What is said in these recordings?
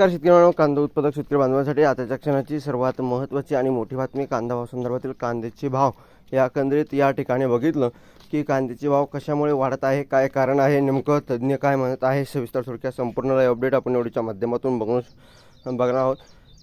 नमस्कार शेतकरी कांदा उत्पादक शेतकरी बांधवांसाठी आताच्या क्षणाची सर्वात महत्त्वाची आणि मोठी बातमी कांदा भाव संदर्भातील कांद्याचे भाव. या एकंदरीत या ठिकाणी बघितलं की कांद्याचे भाव कशामुळे वाढत आहे काय कारण आहे नेमकं तज्ज्ञ काय म्हणत आहे सविस्तर थोडक्यात संपूर्ण अपडेट आपण एवढीच्या माध्यमातून बघून बघणार आहोत.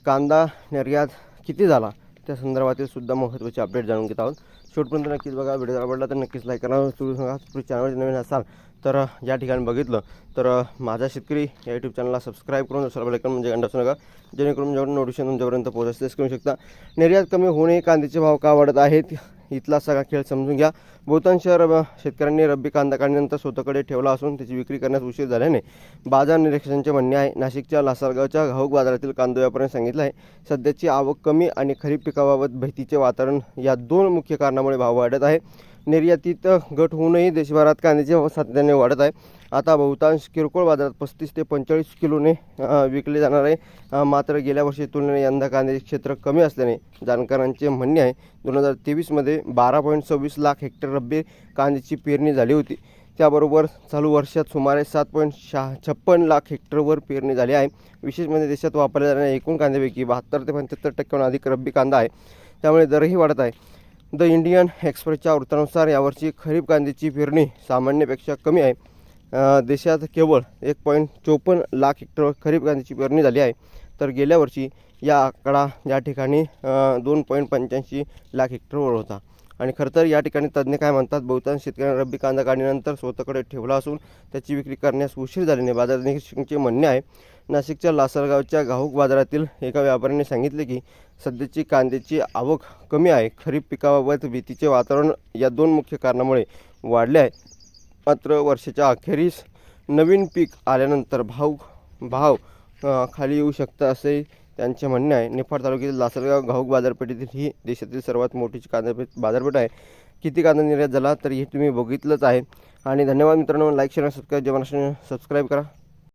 कांदा निर्यात किती झाला? त्या संदर्भातील सुद्धा महत्त्वाचे अपडेट जाणून घेत आहोत. शेवटपर्यंत नक्कीच बघा व्हिडिओ आवडला तर नक्कीच लाईक करा. सुरू सांगा तुम्ही चॅनलवर नवीन असाल तर या ठिकाणी बघितलं तर माझा शेतकरी या यूट्यूब चॅनलला सबस्क्राईब करून दुसरा बेलायकन म्हणजे अंडा असू नका. जेणेकरून जेवढं नोटिफिकेशन तुमच्यापर्यंत पोहोचतेच करू शकता. निर्यात कमी होणे कांद्याचे भाव का वाढत आहेत? इथला सगळा खेळ समजून घ्या. बहुतांश रब शेतकऱ्यांनी रब्बी कांदा काढल्यानंतर स्वतःकडे ठेवला असून त्याची विक्री करण्यास उशीर झाल्याने बाजार निरीक्षकांचे म्हणणे आहे. नाशिकच्या लासलगावच्या घाऊक बाजारातील कांदा व्यापाऱ्यांनी सांगितलं आहे सध्याची आवक कमी आणि खरीप पिकाबाबत भीतीचे वातावरण या दोन मुख्य कारणामुळे भाव वाढत आहे. निर्यातीत घट होऊनही देशभरात कांद्याचे भाव सातत्याने वाढत आहे. आता बहुतांश किरकोळ बाजारात पस्तीस ते पंचेचाळीस किलोने विकले जाणार आहे. मात्र गेल्या वर्षी तुलनेने यंदा कांद्याचे क्षेत्र कमी असल्याने जाणकारांचे म्हणणे आहे दोन हजार तेवीसमध्ये बारा पॉईंट सव्वीस लाख हेक्टर रब्बी कांद्याची पेरणी झाली होती. त्याबरोबर चालू वर्षात सुमारे सात पॉईंट शहा छप्पन लाख हेक्टरवर पेरणी झाली आहे. विशेष म्हणजे देशात वापरल्या जाणाऱ्या एकूण कांद्यापैकी बहात्तर ते पंच्याहत्तर टक्क्याहून अधिक रब्बी कांदा आहे. त्यामुळे दरही वाढत आहे. द इंडियन एक्सप्रेसच्या वृत्तानुसार यावर्षी खरीप कांद्याची पेरणी सामान्यपेक्षा कमी आहे. देशात केवळ एक पॉईंट चोपन्न लाख हेक्टर खरीप कांद्याची पेरणी झाली आहे. तर गेल्या वर्षी या आकडा या ठिकाणी दोन पॉईंट पंच्याऐंशी लाख हेक्टरवर होता. आणि खरं तर या ठिकाणी तज्ज्ञ काय म्हणतात बहुतांश शेतकऱ्यांना रब्बी कांदा काढणीनंतर स्वतःकडे ठेवला असून त्याची विक्री करण्यास उशीर झाल्याने बाजार निरीक्षकांचे म्हणणे आहे नाशिकच्या लासलगावच्या घाऊक बाजारातील एका व्यापाऱ्याने सांगितले की सध्याची कांद्याची आवक कमी आहे. खरीप पिकाबाबत भीतीचे वातावरण या दोन मुख्य कारणामुळे वाढले आहे. मात्र वर्षाच्या अखेरीस नवीन पीक आल्यानंतर भाव भाव खाली येऊ शकतं असे त्यांचे म्हणणे आहे. निफाड तालुक्यातील लासलगाव घाऊक बाजारपेठेतील ही देशातील सर्वात मोठी कांदापेठ बाजारपेठ आहे. किती कांदा निर्यात झाला तर हे तुम्ही बघितलंच आहे. आणि धन्यवाद मित्रांनो. लाईक शेअर सबस्क्राईब जेवण सबस्क्राईब करा.